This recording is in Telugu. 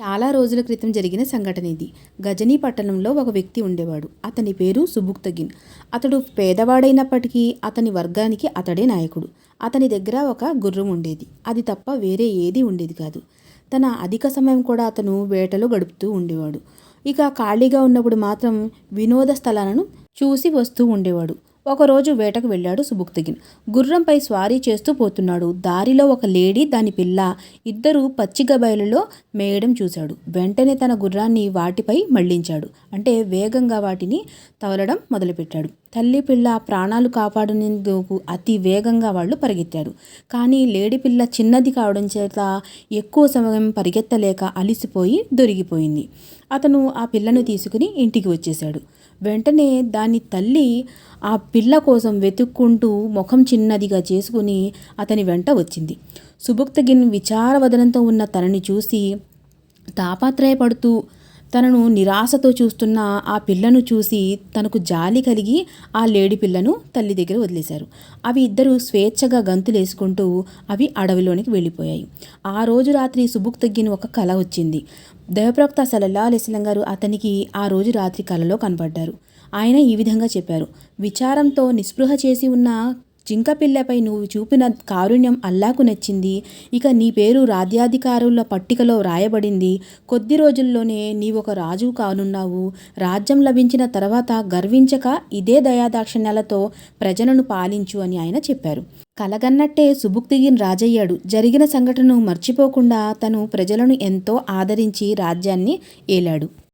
చాలా రోజుల క్రితం జరిగిన సంఘటన ఇది. గజనీ పట్టణంలో ఒక వ్యక్తి ఉండేవాడు. అతని పేరు సుబుక్తగిన్ అతడు పేదవాడైనప్పటికీ అతని వర్గానికి అతడే నాయకుడు. అతని దగ్గర ఒక గుర్రం ఉండేది. అది తప్ప వేరే ఏది ఉండేది కాదు. తన అధిక సమయం కూడా అతను వేటలో గడుపుతూ ఉండేవాడు. ఇక ఖాళీగా ఉన్నప్పుడు మాత్రం వినోద స్థలాలను చూసి వస్తూ ఉండేవాడు. ఒకరోజు వేటకు వెళ్ళాడు సుబుక్తిగిన్ గుర్రంపై స్వారీ చేస్తూ పోతున్నాడు. దారిలో ఒక లేడీ దాని పిల్ల. ఇద్దరు పచ్చిక బయలులో మేయడం చూశాడు. వెంటనే తన గుర్రాన్ని వాటిపై మళ్ళించాడు. అంటే వేగంగా వాటిని తవలడం మొదలుపెట్టాడు. తల్లి పిల్ల ప్రాణాలు కాపాడేందుకు అతి వేగంగా వాళ్ళు పరిగెత్తారు. కానీ లేడి పిల్ల చిన్నది కావడం చేత ఎక్కువ సమయం పరిగెత్తలేక అలిసిపోయి దొరికిపోయింది. అతను ఆ పిల్లను తీసుకుని ఇంటికి వచ్చేశాడు. వెంటనే దాని తల్లి ఆ పిల్ల కోసం వెతుక్కుంటూ ముఖం చిన్నదిగా చేసుకుని అతని వెంట వచ్చింది. సుభుక్తగిన్ విచారవదనంతో ఉన్న తనని చూసి తాపత్రయపడుతూ తనను నిరాశతో చూస్తున్న ఆ పిల్లను చూసి తనకు జాలి కలిగి ఆ లేడి పిల్లను తల్లి దగ్గర వదిలేశారు. అవి ఇద్దరు స్వేచ్ఛగా గంతులేసుకుంటూ అవి అడవిలోనికి వెళ్ళిపోయాయి. ఆ రోజు రాత్రి సుబుక్ తగ్గిన ఒక కళ వచ్చింది. దైవప్రవక్త సలల్లా అలిస్లం గారు అతనికి ఆ రోజు రాత్రి కలలో కనపడ్డారు ఆయన ఈ విధంగా చెప్పారు. విచారంతో నిస్పృహ చేసి ఉన్న జింక పిల్లపై నువ్వు చూపిన కారుణ్యం అల్లాకు నచ్చింది. ఇక నీ పేరు రాజ్యాధికారుల పట్టికలో వ్రాయబడింది కొద్ది రోజుల్లోనే నీవొక రాజు కానున్నావు. రాజ్యం లభించిన తర్వాత గర్వించక ఇదే దయాదాక్షిణ్యాలతో ప్రజలను పాలించు అని ఆయన చెప్పారు. కలగన్నట్టే సుబుక్తిగిన్ రాజయ్యాడు. జరిగిన సంఘటనను మర్చిపోకుండా తను ప్రజలను ఎంతో ఆదరించి రాజ్యాన్ని ఏలాడు.